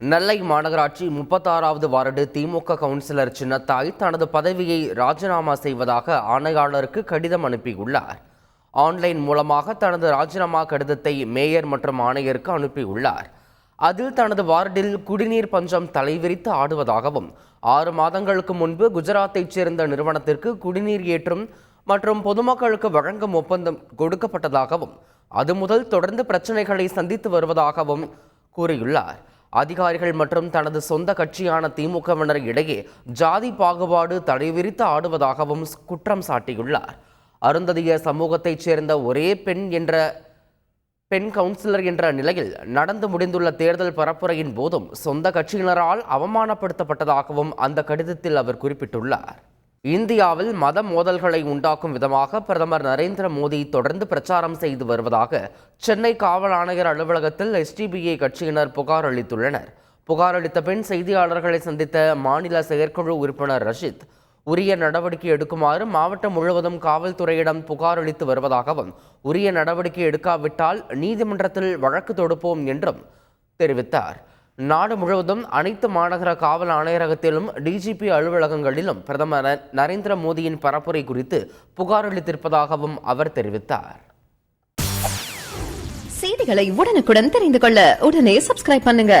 நெல்லை மாநகராட்சி முப்பத்தாறாவது வார்டு திமுக கவுன்சிலர் சின்னத்தாய் தனது பதவியை ராஜினாமா செய்வதாக ஆணையாளருக்கு கடிதம் அனுப்பியுள்ளார். ஆன்லைன் மூலமாக தனது ராஜினாமா கடிதத்தை மேயர் மற்றும் ஆணையருக்கு அனுப்பியுள்ளார். அதில் தனது வார்டில் குடிநீர் பஞ்சம் தலைவிரித்து ஆடுவதாகவும் ஆறு மாதங்களுக்கு முன்பு குஜராத்தைச் சேர்ந்த நிறுவனத்திற்கு குடிநீர் ஏற்றும் மற்றும் பொதுமக்களுக்கு வழங்கும் ஒப்பந்தம் கொடுக்கப்பட்டதாகவும் அது முதல் தொடர்ந்து பிரச்சனைகளை சந்தித்து வருவதாகவும் கூறியுள்ளார். அதிகாரிகள் மற்றும் தனது சொந்த கட்சியான திமுகவினர் இடையே ஜாதி பாகுபாடு தலைவிரித்து ஆடுவதாகவும் குற்றம் சாட்டியுள்ளார். அருந்ததிய சமூகத்தைச் சேர்ந்த ஒரே பெண் என்ற பெண் கவுன்சிலர் என்ற நிலையில் நடந்து முடிந்துள்ள தேர்தல் பரப்புரையின் போதும் சொந்த கட்சியினரால் அவமானப்படுத்தப்பட்டதாகவும் அந்த கடிதத்தில் அவர் குறிப்பிட்டுள்ளார். இந்தியாவில் மத மோதல்களை உண்டாக்கும் விதமாக பிரதமர் நரேந்திர மோடி தொடர்ந்து பிரச்சாரம் செய்து வருவதாக சென்னை காவல் ஆணையர் அலுவலகத்தில் எஸ்டிபிஐ கட்சியினர் புகார் அளித்துள்ளனர். புகார் அளித்த பின் செய்தியாளர்களை சந்தித்த மாநில செயற்குழு உறுப்பினர் ரஷித் உரிய நடவடிக்கை எடுக்குமாறு மாவட்டம் முழுவதும் காவல்துறையிடம் புகார் அளித்து வருவதாகவும் உரிய நடவடிக்கை எடுக்காவிட்டால் நீதிமன்றத்தில் வழக்கு தொடுப்போம் என்றும் தெரிவித்தார். நாடு முழுவதும் அனைத்து மாநகர காவல் ஆணையரகத்திலும் டிஜிபி அலுவலகங்களிலும் பிரதமர் நரேந்திர மோடியின் பரப்புரை குறித்து புகார் அளித்திருப்பதாகவும் அவர் தெரிவித்தார். செய்திகளை உடனுக்குடன் தெரிந்து கொள்ள உடனே சப்ஸ்கிரைப் பண்ணுங்க.